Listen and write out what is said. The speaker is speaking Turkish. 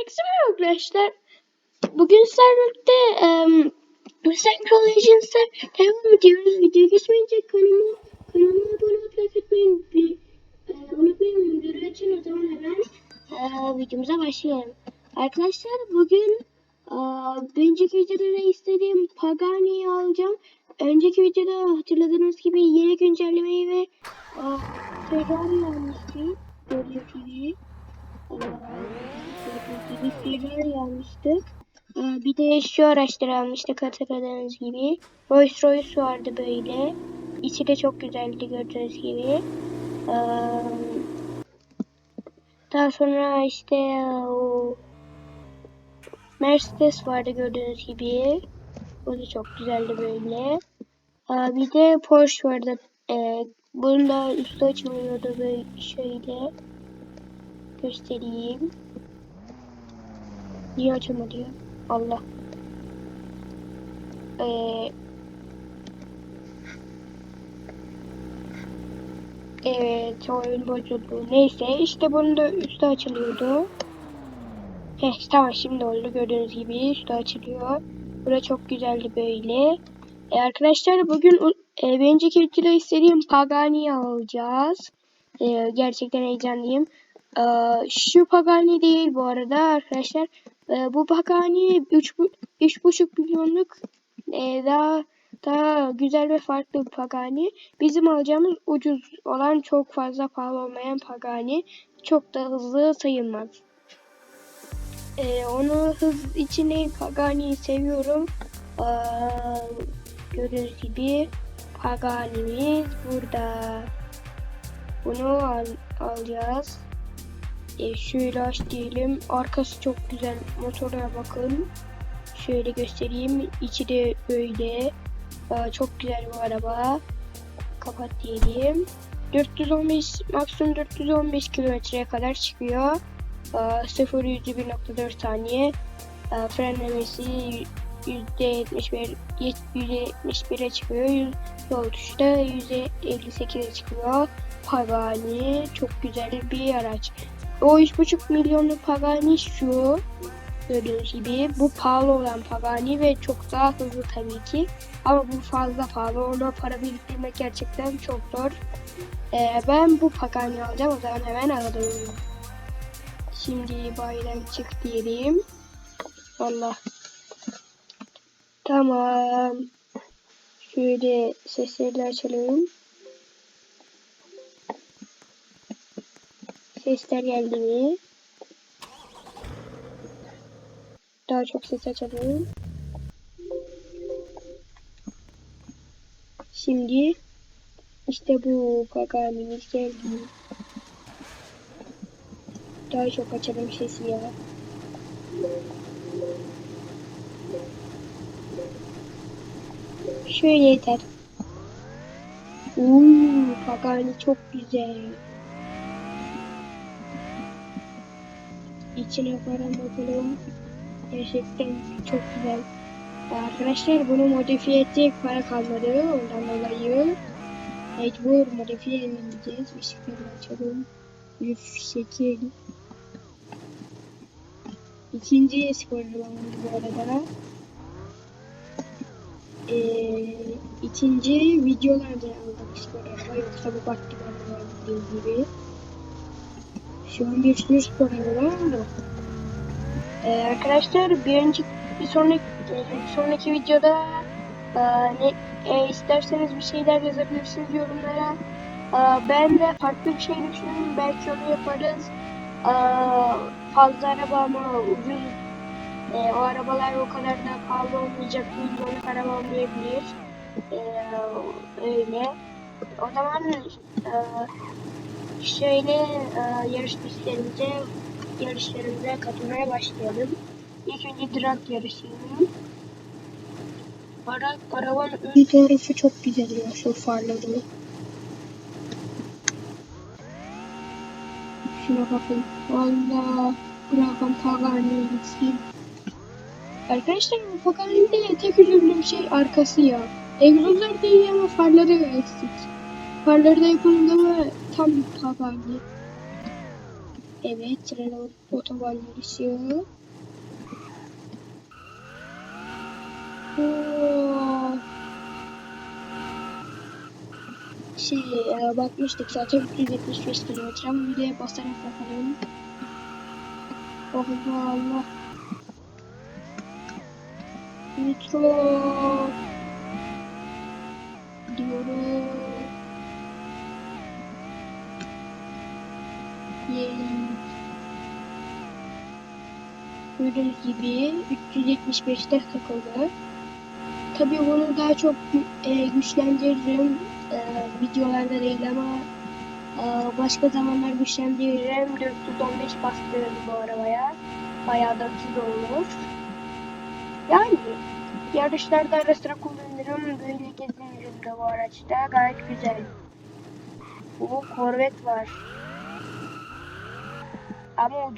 Herkese merhaba arkadaşlar. Bugün sizlerle um, Central Legends'e devam ediyoruz. Videoya geçmeyince kanalıma, kanalıma abone olup like etmeyi bir, e, unutmayın. Videoyu açın o zaman hemen e, videomuza başlayalım. Arkadaşlar bugün e, önceki videoda istediğim Pagani'yi alacağım. Önceki videoda hatırladığınız gibi yeni güncellemeyi ve e, Ferrari almıştım. Gördüğünüz gibi. Bir Ferrari almıştık. Ee, Şu araçları almıştık hatırladığınız gibi. Rolls Royce vardı böyle. İçi de çok güzeldi gördüğünüz gibi. Daha sonra işte o Mercedes vardı gördüğünüz gibi. O da çok güzeldi böyle. Bir de Porsche vardı. Bunun da üstü açılıyordu böyle şöyle göstereyim. Niye açamadı ya? Allah. Ee, evet oyun bozuldu. Neyse işte bunun da üstü açılıyordu. Heh tamam şimdi oldu gördüğünüz gibi üstü açılıyor. Bura çok güzeldi böyle. E, arkadaşlar bugün e, bir önceki videoda istediğim Pagani'yi alacağız. E, gerçekten heyecanlıyım. Ee, şu Pagani değil bu arada arkadaşlar. Ee, bu Pagani 3,5 milyonluk e, daha daha güzel ve farklı bir Pagani. Bizim alacağımız ucuz olan çok fazla pahalı olmayan Pagani. Çok da hızlı sayılmaz. Ee, onu hız içinde Pagani'yi seviyorum. Ee, gördüğünüz gibi Pagani'miz burada. Bunu al alacağız. E, şöyle aç diyelim. Arkası çok güzel. Motora bakın. Şöyle göstereyim. İçi de böyle. Çok güzel bu araba. Kapat diyelim. 415 maksimum 415 kilometreye kadar çıkıyor. Aa, 0 yüzde 1.4 saniye. Frenlemesi %71 %71'e çıkıyor. Yol tuşu da %58'e çıkıyor. Pagani çok güzel bir araç. O 3,5 milyonluk Pagani şu. Gördüğünüz gibi. Bu pahalı olan Pagani ve çok daha hızlı tabii ki. Ama bu fazla pahalı. Ona para biriktirmek gerçekten çok zor. Ee, ben bu Pagani alacağım. O zaman hemen alalım. Şimdi bayiden çık diyelim. Allah. Tamam. Şöyle sesleri açalım. Sesler geldi mi? Daha çok ses açalım. Şimdi işte bu Pagani'miz geldi. Daha çok açalım sesi ya. Şöyle yeter. Uuu Pagani çok güzel. İçine falan bakalım. Gerçekten çok güzel. Arkadaşlar bunu modifiye edecek para kalmadı. Ondan dolayı mecbur modifiye edeceğiz. Işıkları açalım. Üf şekil. İkinci spoilerlamamız bu arada. Ee, ikinci videolarda aldık spoilerlama. Yoksa bu baktı bana gibi. Şu an bir sürü spor araba var? Ee, arkadaşlar bir önceki bir sonraki bir sonraki videoda e, ne e, isterseniz bir şeyler yazabilirsiniz yorumlara. E, ben de farklı bir şey düşündüm. Belki onu yaparız. E, fazla araba ama ucuz. E, o arabalar o kadar da pahalı olmayacak. Milyonluk araba olmayabilir. E, öyle. O zaman e, şöyle e, yarış pistlerimize yarışlarımıza katılmaya başlayalım. İlk önce drag yarışı. Ara, arabanın ön tarafı çok güzel ya şu farları. Şuna bakın. Valla bırakın Pagani'ye gitsin. Arkadaşlar bu Pagani'de tek üzüldüğüm şey arkası ya. Egzozlar değil ama farları eksik. Farları da yapıldı ama tam Pagani. Evet, tren ot- otoban yarışı. Oo. Şey, e, bakmıştık zaten 375 kilometre bir de basarak bakalım. Allah Allah. Nitro. Diyorum. Yay. Gördüğünüz gibi 375 dakika kaldı. Tabii bunu daha çok e, güçlendiririm. E, videolarda değil ama e, başka zamanlar güçlendiririm. 415 bastırırım bu arabaya. Bayağı da hızlı olur. Yani yarışlarda ara sıra kullanırım. Böyle gezinirim de bu araçta. Gayet güzel. Bu korvet var. Ama